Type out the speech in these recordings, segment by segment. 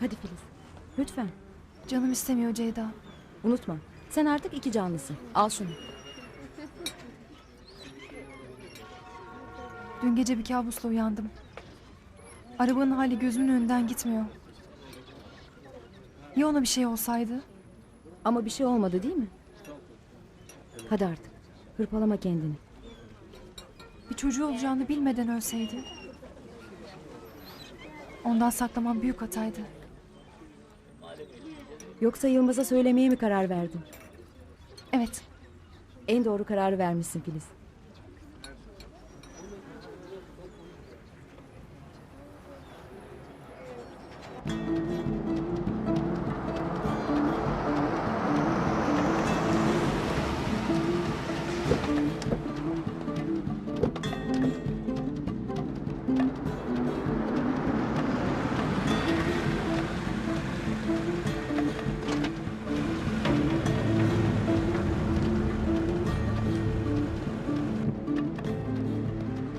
Hadi Filiz. Lütfen. Canım istemiyor Ceyda. Unutma. Sen artık iki canlısın. Al şunu. Dün gece bir kabusla uyandım. Arabanın hali gözümün önünden gitmiyor. Ya ona bir şey olsaydı? Ama bir şey olmadı değil mi? Hadi artık. Hırpalama kendini. Bir çocuğu olacağını bilmeden ölseydi. Ondan saklamam büyük hataydı. Yoksa Yılmaz'a söylemeye mi karar verdin? Evet, En doğru kararı vermişsin Filiz.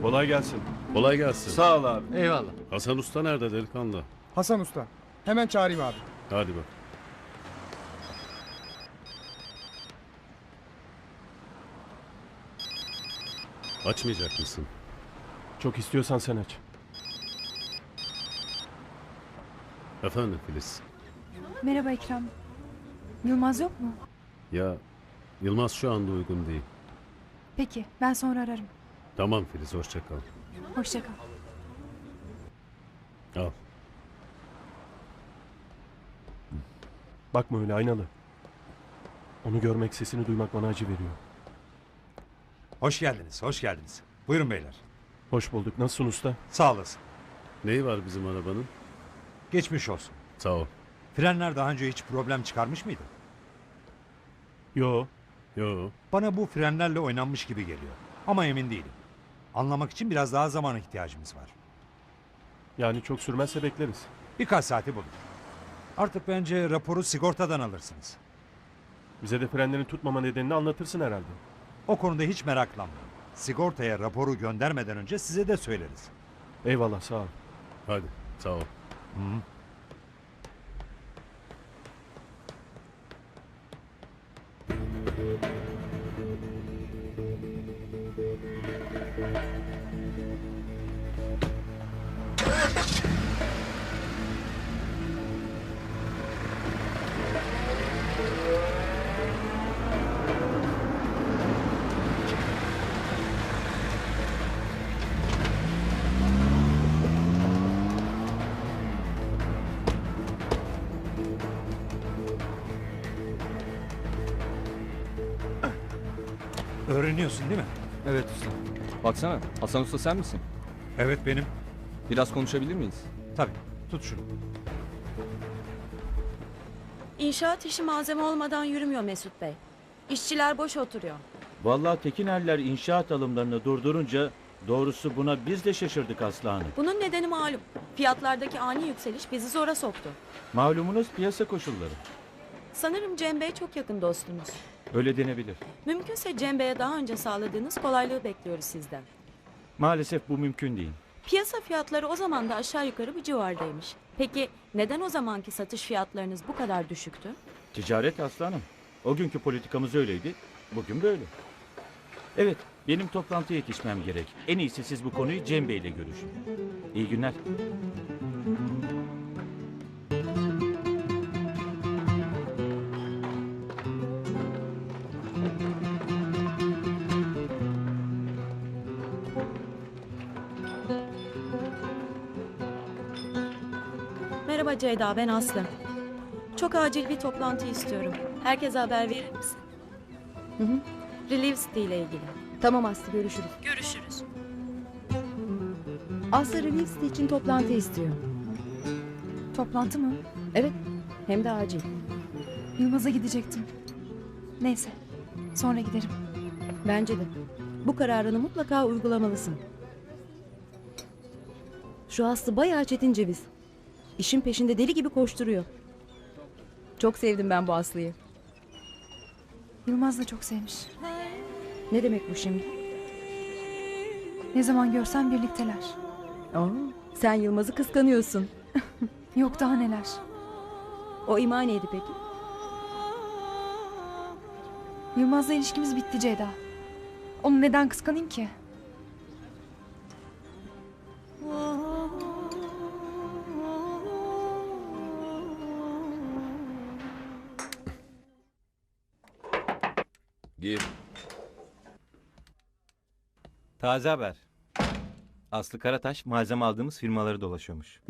Kolay gelsin. Kolay gelsin. Sağ ol abi. Eyvallah. Hasan Usta nerede delikanlı? Hasan Usta. Hemen çağırayım abi. Hadi bak. Açmayacak mısın? Çok istiyorsan sen aç. Efendim Filiz. merhaba Ekrem. Yılmaz yok mu? Ya Yılmaz şu anda uygun değil. Peki, ben sonra ararım. Tamam Filiz hoşça kal. Hoşça kal. Al. Bakma öyle aynalı. Onu görmek, sesini duymak bana acı veriyor. Hoş geldiniz, hoş geldiniz. Buyurun beyler. Hoş bulduk. Nasılsın usta? Sağ olasın. Neyi var bizim arabanın? Geçmiş olsun. Sağ ol. Frenler daha önce hiç problem çıkarmış mıydı? Yo. Yo. Bana bu frenlerle oynanmış gibi geliyor. Ama emin değilim. Anlamak için biraz daha zamana ihtiyacımız var. Yani çok sürmezse bekleriz. Birkaç saati bulur. Artık bence raporu sigortadan alırsınız. Bize de frenlerin tutmama nedenini anlatırsın herhalde. O konuda hiç meraklanmayın. Sigortaya raporu göndermeden önce size de söyleriz. Eyvallah sağ ol. Hadi. Sağ ol. Öğreniyorsun değil mi? Evet usta. Baksana Hasan Usta sen misin? Evet benim. Biraz konuşabilir miyiz? Tabii. Tut şunu. İnşaat işi malzeme olmadan yürümüyor Mesut Bey. İşçiler boş oturuyor. Vallahi Tekinerler inşaat alımlarını durdurunca doğrusu buna biz de şaşırdık Aslı. Bunun nedeni malum. Fiyatlardaki ani yükseliş bizi zora soktu. Malumunuz piyasa koşulları. Sanırım Cem Bey çok yakın dostunuz. Öyle denebilir. Mümkünse Cem Bey'e daha önce sağladığınız kolaylığı bekliyoruz sizden. Maalesef bu mümkün değil. Piyasa fiyatları o zaman da aşağı yukarı bu civardaymış. Peki neden o zamanki satış fiyatlarınız bu kadar düşüktü? Ticaret Aslı Hanım. O günkü politikamız öyleydi. Bugün böyle. Evet, benim toplantıya yetişmem gerek. En iyisi siz bu konuyu Cem Bey ile görüşün. İyi günler. Merhaba Ceyda ben Aslı. Çok acil bir toplantı istiyorum. Herkese haber verir misin? Hı hı. Relief City ile ilgili. Tamam Aslı görüşürüz. Görüşürüz. Aslı Relief City için toplantı istiyor. Toplantı mı? Evet. Hem de acil. Yılmaz'a gidecektim. Neyse, sonra giderim. Bence de. Bu kararını mutlaka uygulamalısın. Şu Aslı bayağı çetin ceviz. İşin peşinde deli gibi koşturuyor. Çok sevdim ben bu Aslı'yı. Yılmaz da çok sevmiş. Ne demek bu şimdi? Ne zaman görsem birlikteler. Aa, sen Yılmaz'ı kıskanıyorsun. Yok daha neler. O ima neydi peki? Yılmaz'la ilişkimiz bitti Ceyda. Onu neden kıskanayım ki? Gir. Taze haber. Aslı Karataş malzeme aldığımız firmaları dolaşıyormuş.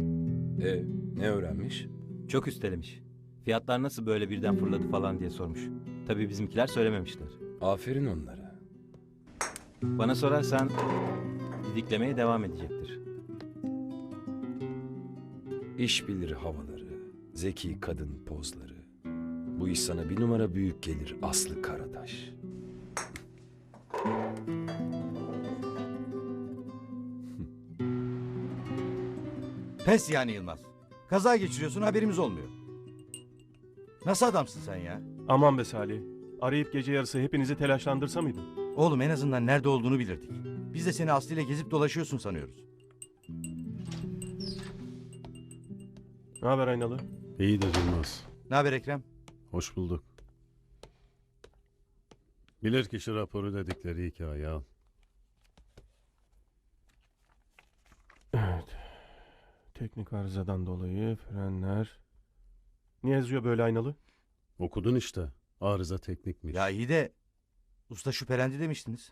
E, ne öğrenmiş? Çok üstelemiş. Fiyatlar nasıl böyle birden fırladı falan diye sormuş. Tabii bizimkiler söylememişler. Aferin onlara. Bana sorarsan didiklemeye devam edecektir. İş bilir havaları, zeki kadın pozları. Bu iş sana bir numara büyük gelir Aslı Karataş. Pes yani Yılmaz. Kaza geçiriyorsun haberimiz olmuyor. Nasıl adamsın sen ya? Aman be Salih. Arayıp gece yarısı hepinizi telaşlandırsa mıydım? Oğlum en azından nerede olduğunu bilirdik. Biz de seni Aslı ile gezip dolaşıyorsun sanıyoruz. Ne haber Aynalı? İyi de Yılmaz. Ne haber Ekrem? Hoş bulduk. Bilir kişi raporu dedikleri hikaye al. Evet. Teknik arızadan dolayı frenler... Niye yazıyor böyle Aynalı? Okudun işte. Arıza teknikmiş. Ya iyi de usta şüphelendi demiştiniz.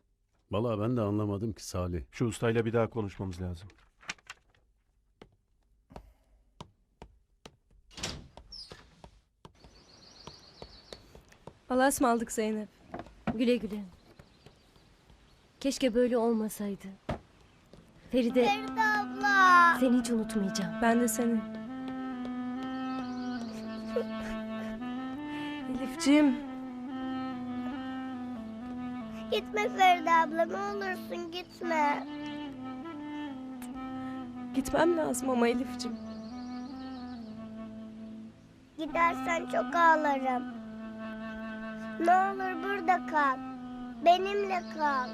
Vallahi ben de anlamadım ki Salih. Şu ustayla bir daha konuşmamız lazım. Allah'a ısmarladık Zeynep. Güle güle. Keşke böyle olmasaydı. Feride. Feride abla. Seni hiç unutmayacağım. Ben de seni. Elifciğim. Gitme Feride abla ne olursun gitme. Gitmem lazım ama Elifciğim. Gidersen çok ağlarım. Ne olur burada kal. Benimle kal.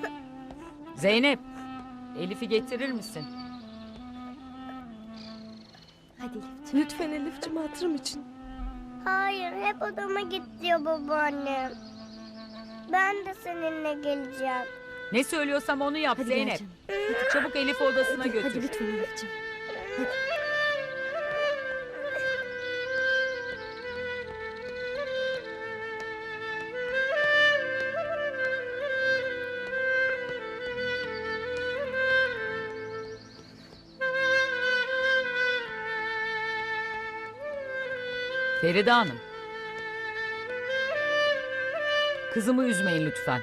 Zeynep, Elif'i getirir misin? Hadi Elifciğim. Lütfen Elifciğim hatırım için. Hayır hep odama git diyor babaannem. Ben de seninle geleceğim. Ne söylüyorsam onu yap Hadi Zeynep. geleceğim. Çabuk Elif'i odasına Hadi, götür. hadi lütfen Elifciğim. Feride Hanım. Kızımı üzmeyin lütfen.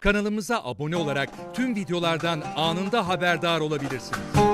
Kanalımıza abone olarak tüm videolardan anında haberdar olabilirsiniz.